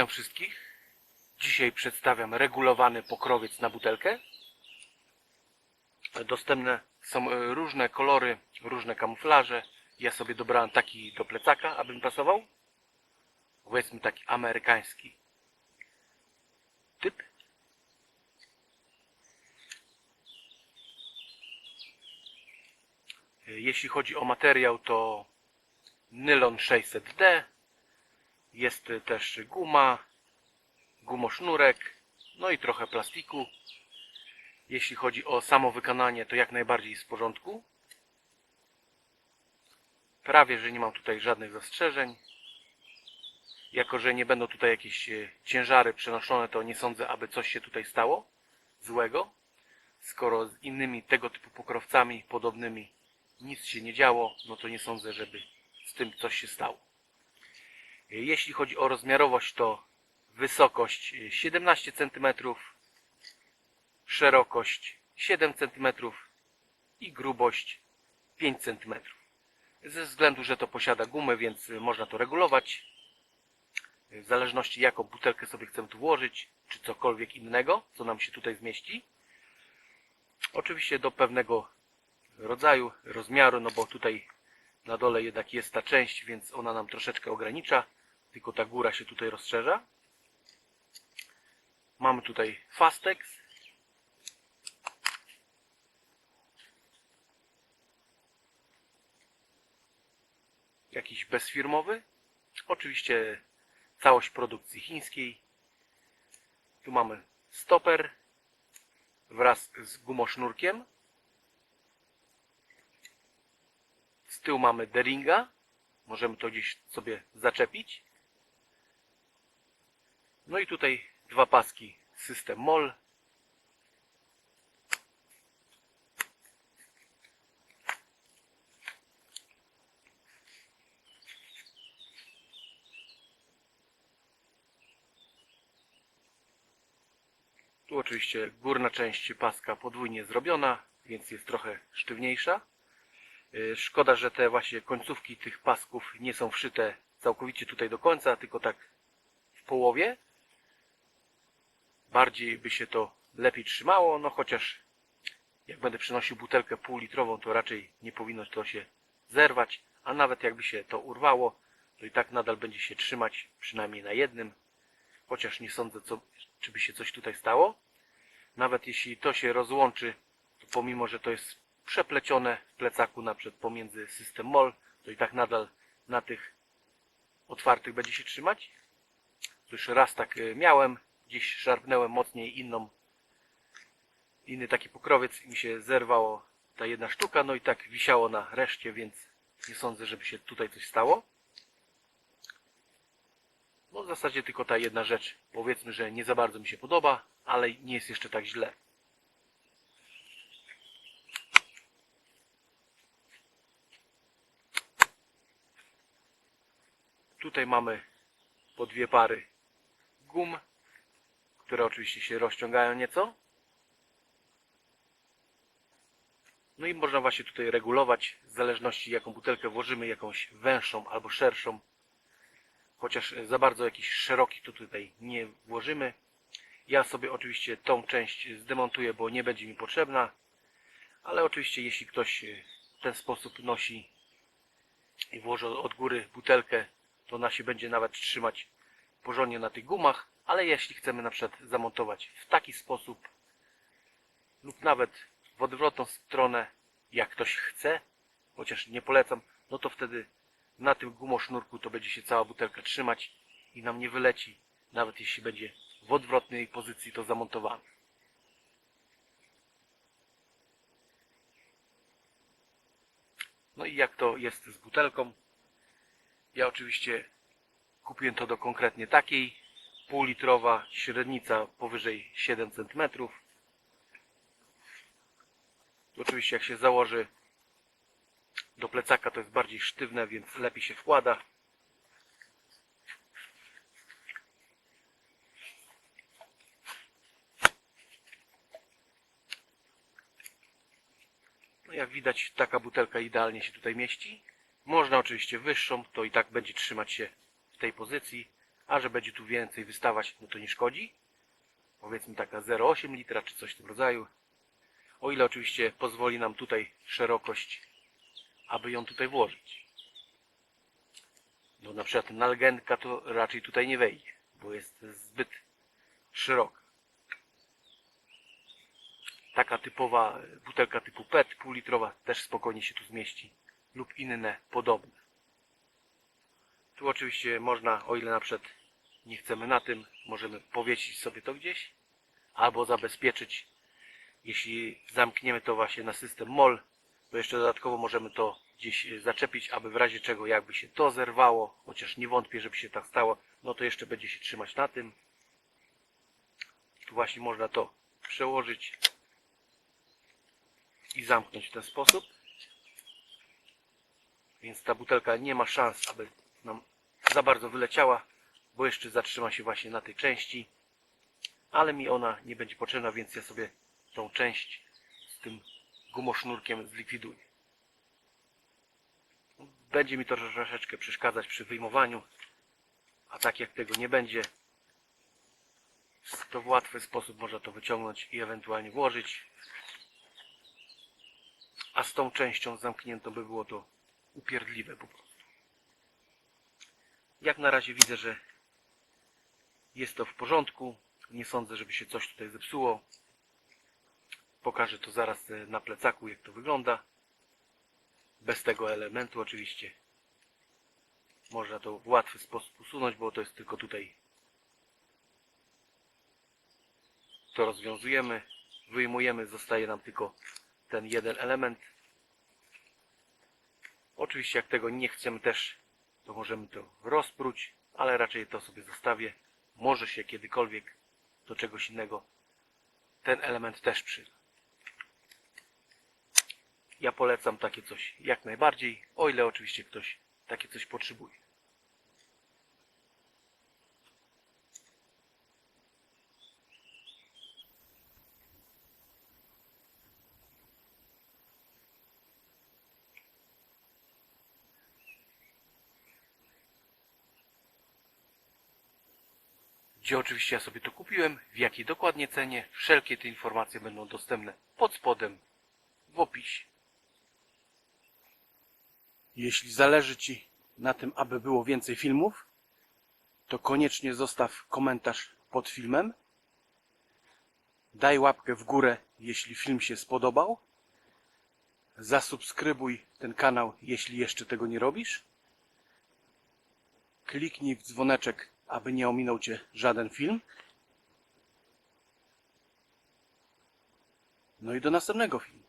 Witam wszystkich. Dzisiaj przedstawiam regulowany pokrowiec na butelkę. Dostępne są e, różne kolory, różne kamuflaże. Ja sobie dobrałem taki do plecaka, aby mi pasował. Powiedzmy taki amerykański typ. E, Jeśli chodzi o materiał, to nylon 600D, jest też guma, gumosznurek, no i trochę plastiku. Jeśli chodzi o samo wykonanie, to jak najbardziej jest w porządku. Prawie, że nie mam tutaj żadnych zastrzeżeń. Jako, że nie będą tutaj jakieś e, ciężary przenoszone, to nie sądzę, aby coś się tutaj stało złego. Skoro z innymi tego typu pokrowcami podobnymi nic się nie działo, no to nie sądzę, żeby z tym coś się stało. Jeśli chodzi o rozmiarowość, to wysokość 17 cm, szerokość 7 cm i grubość 5 cm. Ze względu, że to posiada gumę, więc można to regulować. W zależności jaką butelkę sobie chcemy tu włożyć, czy cokolwiek innego, co nam się tutaj zmieści. Oczywiście do pewnego rodzaju, rozmiaru, no bo tutaj na dole jednak jest ta część, więc ona nam troszeczkę ogranicza. Tylko ta góra się tutaj rozszerza. Mamy tutaj Fastex. Jakiś bezfirmowy. Oczywiście całość produkcji chińskiej. Tu mamy stoper wraz z gumosznurkiem. Z tyłu mamy Deringa. Możemy to gdzieś sobie zaczepić. No i tutaj dwa paski system MOL. Tu oczywiście górna część paska podwójnie zrobiona, więc jest trochę sztywniejsza. Yy, Szkoda, że te właśnie końcówki tych pasków nie są wszyte całkowicie tutaj do końca, tylko tak w połowie. Bardziej by się to lepiej trzymało, no chociaż jak będę przynosił butelkę półlitrową, to raczej nie powinno to się zerwać, a nawet jakby się to urwało, to i tak nadal będzie się trzymać przynajmniej na jednym, chociaż nie sądzę, co, czy by się coś tutaj stało. Nawet jeśli to się rozłączy, to pomimo, że to jest przeplecione w plecaku na przykład pomiędzy system MOL, to i tak nadal na tych otwartych będzie się trzymać. Już raz tak e, miałem, gdzieś szarpnąłem mocniej inną, inny taki pokrowiec i mi się zerwało ta jedna sztuka, no i tak wisiało na reszcie, więc nie sądzę, żeby się tutaj coś stało. No w zasadzie tylko ta jedna rzecz, powiedzmy, że nie za bardzo mi się podoba, ale nie jest jeszcze tak źle. Tutaj mamy po dwie pary gum, które oczywiście się rozciągają nieco. No i można właśnie tutaj regulować, w zależności jaką butelkę włożymy, jakąś węższą albo szerszą. Chociaż za bardzo jakiś szeroki tu tutaj nie włożymy. Ja sobie oczywiście tą część zdemontuję, bo nie będzie mi potrzebna. Ale oczywiście jeśli ktoś w ten sposób nosi i włoży od góry butelkę, to ona się będzie nawet trzymać porządnie na tych gumach, ale jeśli chcemy na przykład zamontować w taki sposób lub nawet w odwrotną stronę, jak ktoś chce, chociaż nie polecam, no to wtedy na tym gumosznurku to będzie się cała butelka trzymać i nam nie wyleci, nawet jeśli będzie w odwrotnej pozycji to zamontowane. No i jak to jest z butelką? Ja oczywiście kupiłem to do konkretnie takiej, półlitrowa, średnica powyżej 7 cm. Oczywiście jak się założy do plecaka to jest bardziej sztywne, więc lepiej się wkłada. No jak widać taka butelka idealnie się tutaj mieści. Można oczywiście wyższą, to i tak będzie trzymać się w tej pozycji, a że będzie tu więcej wystawać, no to nie szkodzi. Powiedzmy taka 0,8 litra czy coś w tym rodzaju. O ile oczywiście pozwoli nam tutaj szerokość, aby ją tutaj włożyć. No na przykład nalgenka to raczej tutaj nie wejdzie, bo jest zbyt szeroka. Taka typowa butelka typu PET, półlitrowa, też spokojnie się tu zmieści. Lub inne podobne. Tu oczywiście można, o ile na przykład nie chcemy na tym, możemy powiesić sobie to gdzieś, albo zabezpieczyć, jeśli zamkniemy to właśnie na system MOL, to jeszcze dodatkowo możemy to gdzieś e, zaczepić, aby w razie czego jakby się to zerwało, chociaż nie wątpię, żeby się tak stało, no to jeszcze będzie się trzymać na tym. Tu właśnie można to przełożyć i zamknąć w ten sposób. Więc ta butelka nie ma szans, aby nam za bardzo wyleciała, bo jeszcze zatrzyma się właśnie na tej części. Ale mi ona nie będzie potrzebna, więc ja sobie tą część z tym gumosznurkiem zlikwiduję. Będzie mi to troszeczkę przeszkadzać przy wyjmowaniu, a tak jak tego nie będzie, to w łatwy sposób można to wyciągnąć i ewentualnie włożyć. A z tą częścią zamkniętą by było to upierdliwe po prostu. Jak na razie widzę, że jest to w porządku. Nie sądzę, żeby się coś tutaj zepsuło. Pokażę to zaraz e, na plecaku, jak to wygląda. Bez tego elementu oczywiście. Można to w łatwy sposób usunąć, bo to jest tylko tutaj. To rozwiązujemy, wyjmujemy, zostaje nam tylko ten jeden element. Oczywiście jak tego nie chcemy też, to możemy to rozpróć, ale raczej to sobie zostawię. Może się kiedykolwiek do czegoś innego ten element też przyda. Ja polecam takie coś jak najbardziej, o ile oczywiście ktoś takie coś potrzebuje. Gdzie oczywiście ja sobie to kupiłem, w jakiej dokładnie cenie. Wszelkie te informacje będą dostępne pod spodem w opisie. Jeśli zależy Ci na tym, aby było więcej filmów, to koniecznie zostaw komentarz pod filmem. Daj łapkę w górę, jeśli film się spodobał. Zasubskrybuj ten kanał, jeśli jeszcze tego nie robisz. Kliknij w dzwoneczek, aby nie ominął Cię żaden film. No i do następnego filmu.